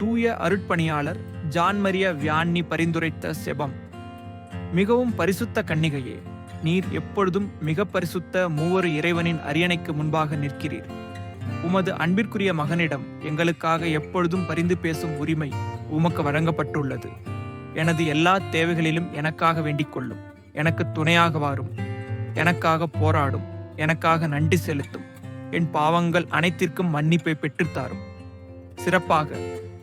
தூய அருட்பணியாளர் ஜான் மரிய வியான்னி பரிந்துரைத்த செபம். மிகவும் பரிசுத்த கன்னிகையே நீர் எப்பொழுதும் மிக பரிசுத்த மூவரு இறைவனின் அரியணைக்கு முன்பாக நிற்கிறீர். உமது அன்பிற்குரிய மகனிடம் எங்களுக்காக எப்பொழுதும் பரிந்து பேசும் உரிமை உமக்கு வழங்கப்பட்டுள்ளது. எனது எல்லா தேவைகளிலும் எனக்காக வேண்டிக் கொள்ளும். எனக்கு துணையாக வாரும். எனக்காக போராடும். எனக்காக நன்றி செலுத்தும். என் பாவங்கள் அனைத்திற்கும் மன்னிப்பை பெற்றுத்தாரும் சிறப்பாக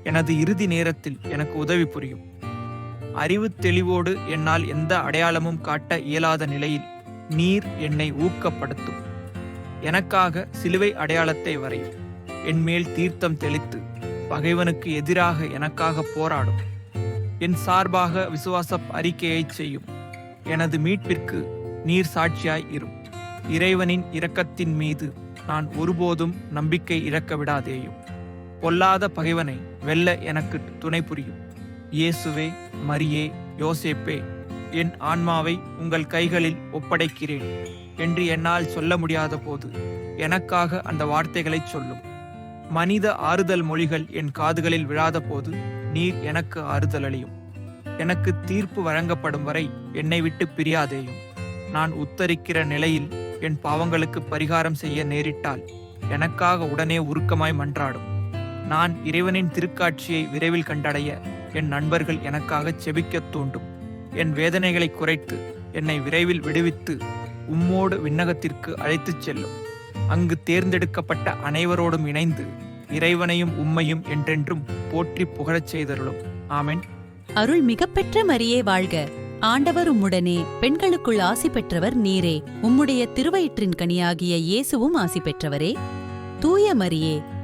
எனது இறுதி நேரத்தில் எனக்கு உதவி புரியும். அறிவு தெளிவோடு என்னால் எந்த அடையாளமும் காட்ட இயலாத நிலையில் நீர் என்னை ஊக்கப்படுத்தும். எனக்காக சிலுவை அடையாளத்தை வரையும் என் மேல் தீர்த்தம் தெளித்து பகைவனுக்கு எதிராக எனக்காக போராடும். என் சார்பாக விசுவாச அறிக்கையை செய்யும். எனது மீட்பிற்கு நீர் சாட்சியாய் இரும். இறைவனின் இரக்கத்தின் மீது நான் ஒருபோதும் நம்பிக்கை இழக்க விடாதேயும். பொல்லாத பகைவனை வெல்ல எனக்கு துணை புரியும். இயேசுவே மரியே யோசேப்பே என் ஆன்மாவை உங்கள் கைகளில் ஒப்படைக்கிறேன் என்று என்னால் சொல்ல முடியாத போது எனக்காக அந்த வார்த்தைகளைச் சொல்லும். மனித ஆறுதல் மொழிகள் என் காதுகளில் விழாத போது நீர் எனக்கு ஆறுதல் அளியும். எனக்கு தீர்ப்பு வழங்கப்படும் வரை என்னை விட்டு பிரியாதேயும். நான் உத்தரிக்கிற நிலையில் என் பாவங்களுக்கு பரிகாரம் செய்ய நேரிட்டால் எனக்காக உடனே உருக்கமாய் மன்றாடும். நான் இறைவனின் திருக்காட்சியை விரைவில் கண்டடைய என் நண்பர்கள் எனக்காக செபிக்கத் தூண்டும் என் வேதனைகளை குறைத்து என்னை விரைவில் விடுவித்து உம்மோடு விண்ணகத்திற்கு அழைத்துச் செல்லும். அங்கு தேர்ந்தெடுக்கப்பட்ட அனைவரோடும் இணைந்து இறைவனையும் உம்மையும் என்றென்றும் போற்றி புகழச் செய்தருளும். ஆமென். அருள் மிகப்பெற்ற மரியே வாழ்க. ஆண்டவர் உம்முடனே பெண்களுக்குள் ஆசி பெற்றவர் நீரே. உம்முடைய திருவயிற்றின் கனியாகிய இயேசுவும் ஆசி பெற்றவரே. தூய மரியே.